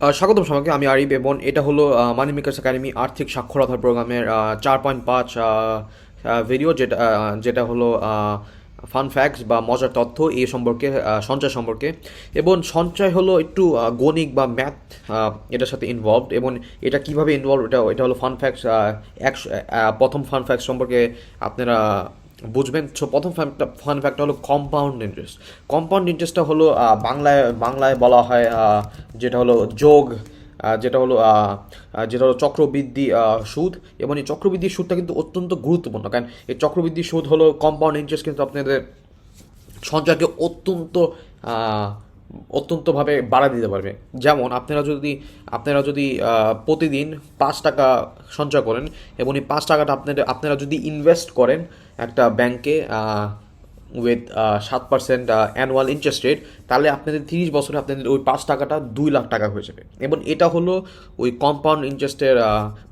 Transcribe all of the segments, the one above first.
স্বাগতম সবাইকে, আমি আরিফ এবং এটা হলো মানি মেকার্স একাডেমি আর্থিক সাক্ষরতার প্রোগ্রামের চার পয়েন্ট পাঁচ ভিডিও যেটা যেটা হলো ফান ফ্যাক্টস বা মজার তথ্য এই সম্পর্কে সঞ্চয় সম্পর্কে। এবং সঞ্চয় হলো একটু গণিক বা ম্যাথ এটার সাথে ইনভলভড এবং এটা কীভাবে ইনভলভ এটা এটা হলো ফান ফ্যাক্টস একশো প্রথম ফান ফ্যাক্টস সম্পর্কে আপনারা বুঝবেন? সো প্রথম ফান ফ্যাক্টর হলো কম্পাউন্ড ইন্টারেস্ট কম্পাউন্ড ইন্টারেস্টটা হলো বাংলায় বাংলায় বলা হয় যেটা হলো যোগ যেটা হলো যেটা হলো চক্রবৃদ্ধি সুদ। এবং এই চক্রবৃদ্ধি সুদটা কিন্তু অত্যন্ত গুরুত্বপূর্ণ। কারণ এই চক্রবৃদ্ধি সুদ হলো কম্পাউন্ড ইন্টারেস্ট কিন্তু আপনাদের সঞ্চয়কে অত্যন্ত অত্যন্তভাবে বাড়া দিতে পারবে। যেমন আপনারা যদি আপনারা যদি প্রতিদিন পাঁচ টাকা সঞ্চয় করেন এবং এই পাঁচ টাকাটা আপনাদের, আপনারা যদি ইনভেস্ট করেন একটা ব্যাংকে উইথ সাত পার্সেন্ট অ্যানুয়াল ইন্টারেস্ট রেট তাহলে আপনাদের তিরিশ বছরে আপনাদের ওই পাঁচ টাকাটা দুই লাখ টাকা হয়ে যাবে। এবং এটা হলো ওই কম্পাউন্ড ইন্টারেস্টের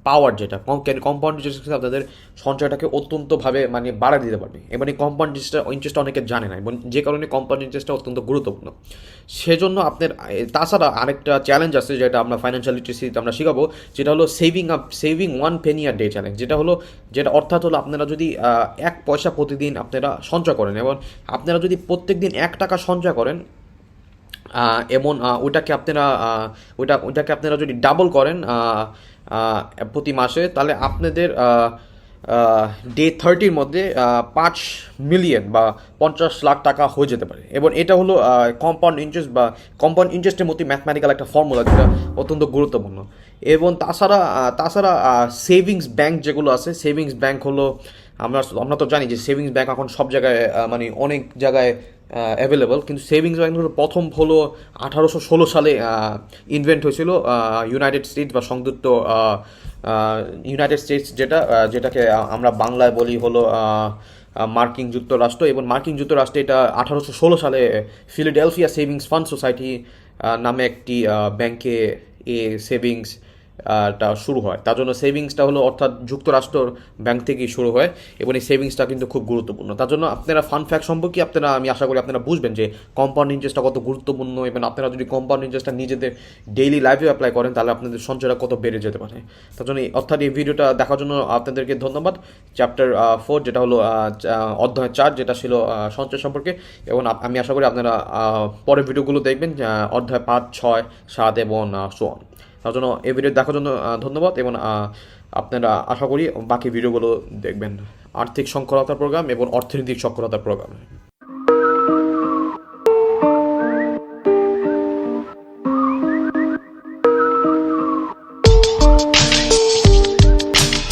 পাওয়ার যেটা। কম্পাউন্ড ইন্টারেস্ট আপনাদের সঞ্চয়টাকে অত্যন্তভাবে মানে বাড়া দিতে পারবে। এবং এই কম্পাউন্ড ইন্টারেস্টটা ইন্টারেস্ট অনেকে জানে না। এবং যে কারণে কম্পাউন্ড ইন্টারেস্টটা অত্যন্ত গুরুত্বপূর্ণ। সেজন্য আপনার তাছাড়া আরেকটা চ্যালেঞ্জ আছে যেটা আমরা ফাইন্যান্সিয়াল লিটারেসিতে আমরা শেখাবো, যেটা হলো saving up saving one penny day challenge যেটা হলো, যেটা অর্থাৎ হলো আপনারা যদি এক পয়সা প্রতিদিন আপনারা সঞ্চয় করেন এবং আপনারা যদি প্রত্যেক দিন এক টাকা সঞ্চয় করেন আহ, ওইটাকে আপনারা ওইটা ওইটাকে আপনারা যদি ডাবল করেন প্রতি মাসে তাহলে আপনাদের ডে থার্টির মধ্যে পাঁচ মিলিয়ন বা পঞ্চাশ লাখ টাকা হয়ে যেতে পারে। এবং এটা হলো কম্পাউন্ড ইন্টারেস্ট বা কম্পাউন্ড ইন্টারেস্টের মধ্যে ম্যাথমেটিক্যাল একটা ফর্মুলা যেটা অত্যন্ত গুরুত্বপূর্ণ। এবং তাছাড়া তাছাড়া সেভিংস ব্যাংক যেগুলো আছে সেভিংস ব্যাংক হলো আমরা আমরা তো জানি যে সেভিংস ব্যাংক এখন সব জায়গায় মানে অনেক জায়গায় অ্যাভেলেবল কিন্তু সেভিংস ব্যাংক হলো প্রথম হলো আঠারোশো ষোলো সালে ইনভেন্ট হয়েছিল ইউনাইটেড স্টেটস বা সংযুক্ত ইউনাইটেড স্টেটস যেটা যেটাকে আমরা বাংলায় বলি হলো মার্কিন যুক্তরাষ্ট্র এবং মার্কিন যুক্তরাষ্ট্রে এটা আঠারোশো ষোলো সালে ফিলাডেলফিয়া সেভিংস ফান্ড সোসাইটি নামে একটি ব্যাংকে এ সেভিংস টা শুরু হয়। তার জন্য সেভিংসটা হলো অর্থাৎ যুক্তরাষ্ট্র ব্যাংক থেকেই শুরু হয় এবং এই সেভিংসটা কিন্তু খুব গুরুত্বপূর্ণ। তার জন্য আপনারা ফান ফ্যাক্ট সম্পর্কে আপনারা, আমি আশা করি আপনারা বুঝবেন যে কম্পাউন্ড ইন্টারেস্টটা কত গুরুত্বপূর্ণ এবং আপনারা যদি কম্পাউন্ড ইন্টারেস্টটা নিজেদের ডেইলি লাইফে অ্যাপ্লাই করেন, তাহলে আপনাদের সঞ্চয়টা কত বেড়ে যেতে পারে। তার জন্য অর্থাৎ এই ভিডিওটা দেখার জন্য আপনাদেরকে ধন্যবাদ। চ্যাপ্টার ফোর যেটা হলো অধ্যায় চার, যেটা ছিল সঞ্চয় সম্পর্কে। এবং আমি আশা করি আপনারা পরের ভিডিওগুলো দেখবেন অধ্যায় পাঁচ, ছয়, সাত এবং সোয়ান তার জন্য এই ভিডিও দেখার জন্য ধন্যবাদ এবং আপনারা আশা করি বাকি ভিডিওগুলো দেখবেন। আর্থিক সক্ষরতার প্রোগ্রাম এবং অর্থনৈতিক সক্ষরতার প্রোগ্রাম